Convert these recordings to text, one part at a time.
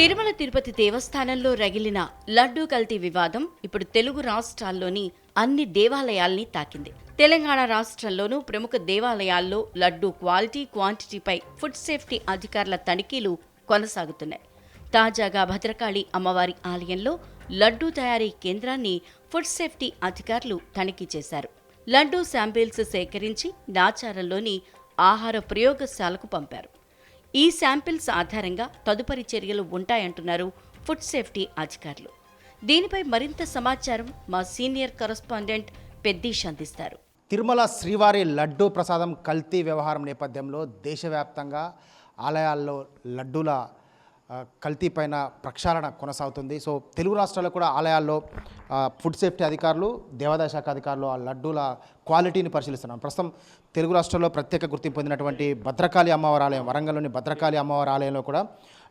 తిరుమల తిరుపతి దేవస్థానంలో రగిలిన లడ్డూ కల్తీ వివాదం ఇప్పుడు తెలుగు రాష్ట్రాల్లోని అన్ని దేవాలయాల్ని తాకింది. తెలంగాణ రాష్ట్రంలోనూ ప్రముఖ దేవాలయాల్లో లడ్డూ క్వాలిటీ క్వాంటిటీపై ఫుడ్ సేఫ్టీ అధికారుల తనిఖీలు కొనసాగుతున్నాయి. తాజాగా భద్రకాళి అమ్మవారి ఆలయంలో లడ్డూ తయారీ కేంద్రాన్ని ఫుడ్ సేఫ్టీ అధికారులు తనిఖీ చేశారు. లడ్డూ శాంపిల్స్ సేకరించి నాచారంలోని ఆహార ప్రయోగశాలకు పంపారు. ఈ శాంపిల్స్ ఆధారంగా తదుపరి చర్యలు ఉంటాయంటున్నారు ఫుడ్ సేఫ్టీ అధికారులు. దీనిపై మరింత సమాచారం మా సీనియర్ కరస్పాండెంట్ పెద్దీష్ అందిస్తారు తిరుమల శ్రీవారి లడ్డూ ప్రసాదం కల్తీ వ్యవహారం నేపథ్యంలో దేశవ్యాప్తంగా ఆలయాల్లో లడ్డూల కల్తీ పైన ప్రక్షాళన కొనసాగుతుంది. సో తెలుగు రాష్ట్రాల్లో కూడా ఆలయాల్లో ఫుడ్ సేఫ్టీ అధికారులు దేవాదాయ శాఖ అధికారులు ఆ లడ్డూల క్వాలిటీని పరిశీలిస్తున్నారు. ప్రస్తుతం తెలుగు రాష్ట్రాల్లో ప్రత్యేక గుర్తింపు పొందినటువంటి భద్రకాళి అమ్మవారి ఆలయం వరంగల్లోని భద్రకాళి అమ్మవారి ఆలయంలో కూడా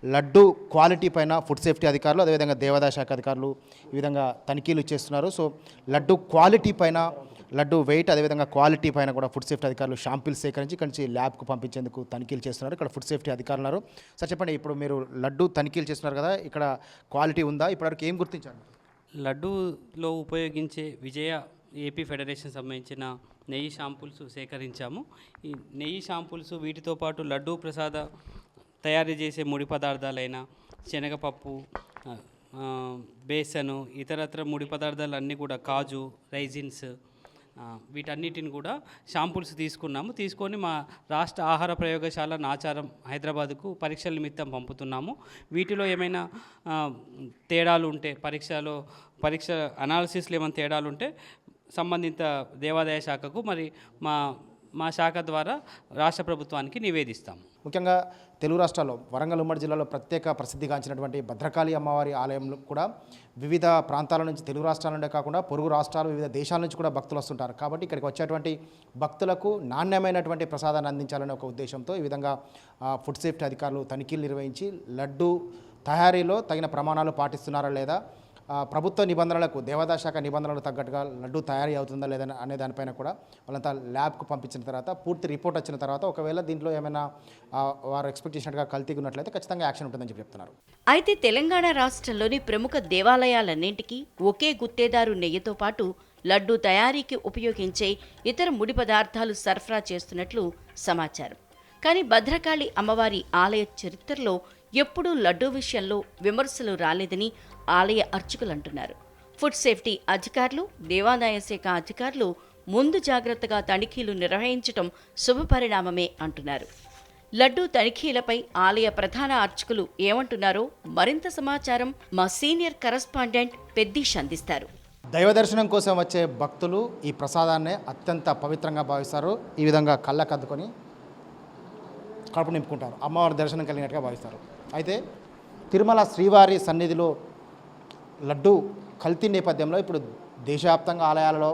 లడ్డు క్వాలిటీ పైన ఫుడ్ సేఫ్టీ అధికారులు అదేవిధంగా దేవాదాయ శాఖ అధికారులు ఈ విధంగా తనిఖీలు చేస్తున్నారు. సో లడ్డు క్వాలిటీ పైన లడ్డు వెయిట్ అదేవిధంగా క్వాలిటీ పైన కూడా ఫుడ్ సేఫ్టీ అధికారులు షాంపిల్ సేకరించి ఇక్కడి నుంచి ల్యాబ్కు పంపించేందుకు తనిఖీలు చేస్తున్నారు. ఇక్కడ ఫుడ్ సేఫ్టీ అధికారులు ఉన్నారు. సార్ చెప్పండి ఇప్పుడు మీరు లడ్డు తనిఖీలు చేస్తున్నారు కదా ఇక్కడ క్వాలిటీ ఉందా? ఇప్పటివరకు ఏం గుర్తించారు? లడ్డూలో ఉపయోగించే విజయ ఏపీ ఫెడరేషన్ సంబంధించిన నెయ్యి షాంపుల్స్ సేకరించాము. ఈ నెయ్యి షాంపుల్స్ వీటితో పాటు లడ్డూ ప్రసాద తయారు చేసే ముడి పదార్థాలైన శనగపప్పు బేసను ఇతరత్ర ముడి పదార్థాలు అన్నీ కూడా కాజు రైజిన్స్ వీటన్నిటిని కూడా షాంపుల్స్ తీసుకున్నాము. తీసుకొని మా రాష్ట్ర ఆహార ప్రయోగశాల నాచారం హైదరాబాద్కు పరీక్షల నిమిత్తం పంపుతున్నాము. వీటిలో ఏమైనా తేడాలు ఉంటే పరీక్షలో పరీక్ష అనాలిసిస్లో ఏమైనా తేడాలు ఉంటే సంబంధిత దేవాదాయ శాఖకు మరి మా మా శాఖ ద్వారా రాష్ట్ర ప్రభుత్వానికి నివేదిస్తాము. ముఖ్యంగా తెలుగు రాష్ట్రాల్లో వరంగల్ ఉమ్మడి జిల్లాలో ప్రత్యేక ప్రసిద్ధిగాంచినటువంటి భద్రకాళి అమ్మవారి ఆలయంలో కూడా వివిధ ప్రాంతాల నుంచి తెలుగు రాష్ట్రాల నుండే కాకుండా పొరుగు రాష్ట్రాలు వివిధ దేశాల నుంచి కూడా భక్తులు వస్తుంటారు. కాబట్టి ఇక్కడికి వచ్చేటువంటి భక్తులకు నాణ్యమైనటువంటి ప్రసాదాన్ని అందించాలనే ఒక ఉద్దేశంతో ఈ విధంగా ఫుడ్ సేఫ్టీ అధికారులు తనిఖీలు నిర్వహించి లడ్డు తయారీలో తగిన ప్రమాణాలు పాటిస్తున్నారా లేదా ప్రభుత్వ నిబంధనలకు దేవదాశాఖ నిబంధనలకు తగ్గట్టుగా లడ్డు తయారీ అవుతుందా లేదా అనే దానిపైన కూడా వాళ్ళంతా ల్యాబ్కు పంపించిన తర్వాత పూర్తి రిపోర్ట్ వచ్చిన తర్వాత ఒకవేళ దీంట్లో ఏమైనా వారు ఎక్స్పెక్ట్ చేసినట్టుగా ఉన్నట్లయితే ఖచ్చితంగా యాక్షన్ ఉంటుందని చెప్పి చెప్తున్నారు. అయితే తెలంగాణ రాష్ట్రంలోని ప్రముఖ దేవాలయాలన్నింటికీ ఒకే గుత్తేదారు నెయ్యితో పాటు లడ్డూ తయారీకి ఉపయోగించే ఇతర ముడి పదార్థాలు సరఫరా చేస్తున్నట్లు సమాచారం. కానీ భద్రకాళి అమ్మవారి ఆలయ చరిత్రలో ఎప్పుడూ లడ్డూ విషయంలో విమర్శలు రాలేదని ఆలయ అర్చకులు అంటున్నారు ఫుడ్ సేఫ్టీ అధికారులు దేవాదాయ శాఖ అధికారులు ముందు జాగ్రత్తగా తనిఖీలు నిర్వహించటం శుభపరిణామమే అంటున్నారు. లడ్డూ తనిఖీలపై ఆలయ ప్రధాన అర్చకులు ఏమంటున్నారో మరింత సమాచారం మా సీనియర్ కరస్పాండెంట్ పెద్దీష్ అందిస్తారు దైవ దర్శనం కోసం వచ్చే భక్తులు ఈ ప్రసాదాన్ని అత్యంత పవిత్రంగా భావిస్తారు. ఈ విధంగా కళ్ళకద్దుకొని కడుపు నింపుకుంటారు. అమ్మవారి దర్శనం కలిగినట్టుగా భావిస్తారు. అయితే తిరుమల శ్రీవారి సన్నిధిలో లడ్డు కల్తీ నేపథ్యంలో ఇప్పుడు దేశవ్యాప్తంగా ఆలయాలలో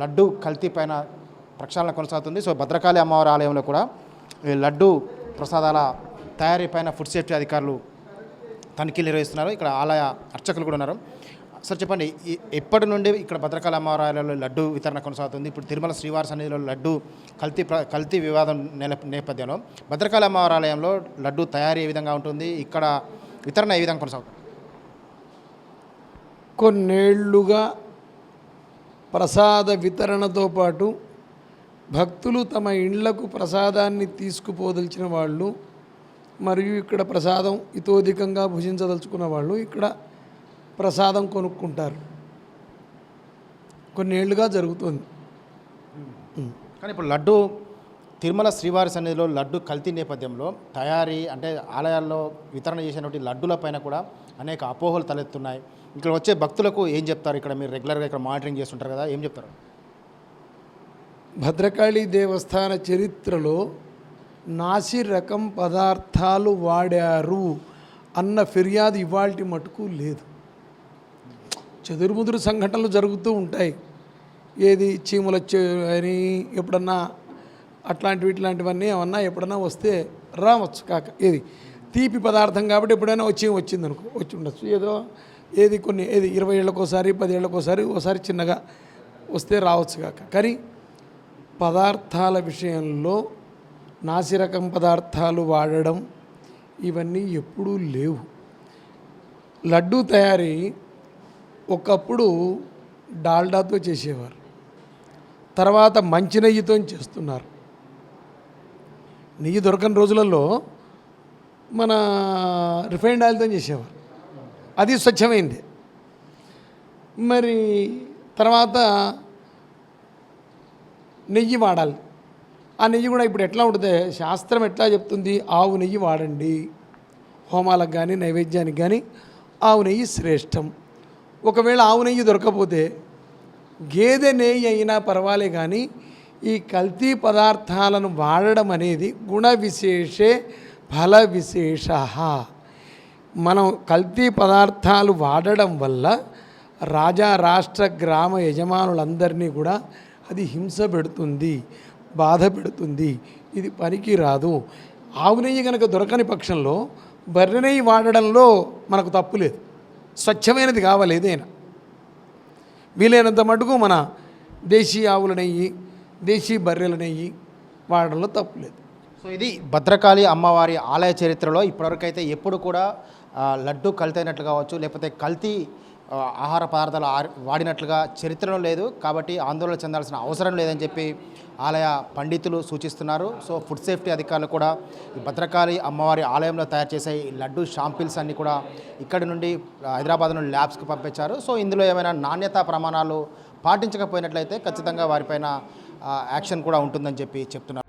లడ్డు కల్తీ పైన ప్రక్షాళన కొనసాగుతుంది. సో భద్రకాళి అమ్మవారి ఆలయంలో కూడా ఈ లడ్డు ప్రసాదాల తయారీ పైన ఫుడ్ సేఫ్టీ అధికారులు తనిఖీలు నిర్వహిస్తున్నారు. ఇక్కడ ఆలయ అర్చకులు కూడా ఉన్నారు. సార్ చెప్పండి ఎప్పటి నుండి ఇక్కడ భద్రకాళి అమ్మవారాలలో లడ్డు వితరణ కొనసాగుతుంది? ఇప్పుడు తిరుమల శ్రీవారి సన్నిధిలో లడ్డు కల్తీ ప్ర కల్తీ వివాదం నేల నేపథ్యంలో భద్రకాళి అమ్మవారాలయంలో లడ్డు తయారీ ఏ విధంగా ఉంటుంది? ఇక్కడ వితరణ ఏ విధంగా కొనసాగుతుంది? కొన్నేళ్ళుగా ప్రసాద వితరణతో పాటు భక్తులు తమ ఇండ్లకు ప్రసాదాన్ని తీసుకుపోదలిచిన వాళ్ళు మరియు ఇక్కడ ప్రసాదం ఇతోధికంగా భుజించదలుచుకున్న వాళ్ళు ఇక్కడ ప్రసాదం కొనుక్కుంటారు. కొన్నేళ్ళుగా జరుగుతుంది. కానీ ఇప్పుడు లడ్డు తిరుమల శ్రీవారి సన్నిధిలో లడ్డు కల్తీ నేపథ్యంలో తయారీ అంటే ఆలయాల్లో వితరణ చేసినటువంటి లడ్డుల పైన కూడా అనేక అపోహలు తలెత్తున్నాయి. ఇక్కడ వచ్చే భక్తులకు ఏం చెప్తారు? ఇక్కడ మీరు రెగ్యులర్గా ఇక్కడ మానిటరింగ్ చేస్తుంటారు కదా ఏం చెప్తారు? భద్రకాళి దేవస్థాన చరిత్రలో నాసి రకం పదార్థాలు వాడారు అన్న ఫిర్యాదు ఇవాల్టి మటుకు లేదు. చెదురుముదురు సంఘటనలు జరుగుతూ ఉంటాయి. ఏది చీమలు వచ్చే అని ఎప్పుడన్నా అట్లాంటివి ఇట్లాంటివన్నీ ఏమన్నా ఎప్పుడన్నా వస్తే రావచ్చు కాక ఏది తీపి పదార్థం కాబట్టి ఎప్పుడైనా వచ్చి వచ్చింది అనుకో వచ్చి ఉండొచ్చు. ఏదో ఏది కొన్ని ఏది ఇరవై ఏళ్ళకోసారి పది ఏళ్ళకోసారి ఒకసారి చిన్నగా వస్తే రావచ్చు కాక. కానీ పదార్థాల విషయంలో నాసిరకం పదార్థాలు వాడడం ఇవన్నీ ఎప్పుడూ లేవు. లడ్డూ తయారీ ఒకప్పుడు డాల్డాతో చేసేవారు. తర్వాత మంచి నెయ్యితో చేస్తున్నారు. నెయ్యి దొరకని రోజులలో మన రిఫైండ్ ఆయిల్తో చేసేవారు. అది స్వచ్ఛమైంది. మరి తర్వాత నెయ్యి వాడాలి. ఆ నెయ్యి కూడా ఇప్పుడు ఎట్లా ఉంటుంది శాస్త్రం ఎట్లా చెప్తుంది? ఆవు నెయ్యి వాడండి. హోమాలకు కానీ నైవేద్యానికి కానీ ఆవు నెయ్యి శ్రేష్టం. ఒకవేళ ఆవు నెయ్యి దొరకకపోతే గేదె నెయ్యి అయినా పర్వాలే కానీ ఈ కల్తీ పదార్థాలను వాడడం అనేది గుణ విశేషే ఫల విశేష మనం కల్తీ పదార్థాలు వాడడం వల్ల రాజా రాష్ట్ర గ్రామ యజమానులందరినీ కూడా అది హింస పెడుతుంది బాధ పెడుతుంది. ఇది పనికి రాదు ఆవు నెయ్యి కనుక దొరకని పక్షంలో బర్రె నెయ్యి వాడడంలో మనకు తప్పు లేదు. స్వచ్ఛమైనది కావాలి ఏదైనా వీలైనంత మటుకు మన దేశీ ఆవుల నెయ్యి దేశీ బర్రెల నెయ్యి వాడడంలో తప్పు లేదు. సో ఇది భద్రకాళి అమ్మవారి ఆలయ చరిత్రలో ఇప్పటివరకు అయితే ఎప్పుడు కూడా లడ్డు కల్తైనట్లు కావచ్చు లేకపోతే కల్తీ ఆహార పదార్థాలు వాడినట్లుగా చరిత్రలో లేదు కాబట్టి ఆందోళన చెందాల్సిన అవసరం లేదని చెప్పి ఆలయ పండితులు సూచిస్తున్నారు. సో ఫుడ్ సేఫ్టీ అధికారులు కూడా భద్రకాళి అమ్మవారి ఆలయంలో తయారు చేసే లడ్డు షాంపిల్స్ అన్నీ కూడా ఇక్కడి నుండి హైదరాబాద్ నుండి ల్యాబ్స్కి పంపించారు. సో ఇందులో ఏమైనా నాణ్యతా ప్రమాణాలు పాటించకపోయినట్లయితే ఖచ్చితంగా వారిపైన యాక్షన్ కూడా ఉంటుందని చెప్పి చెప్తున్నారు.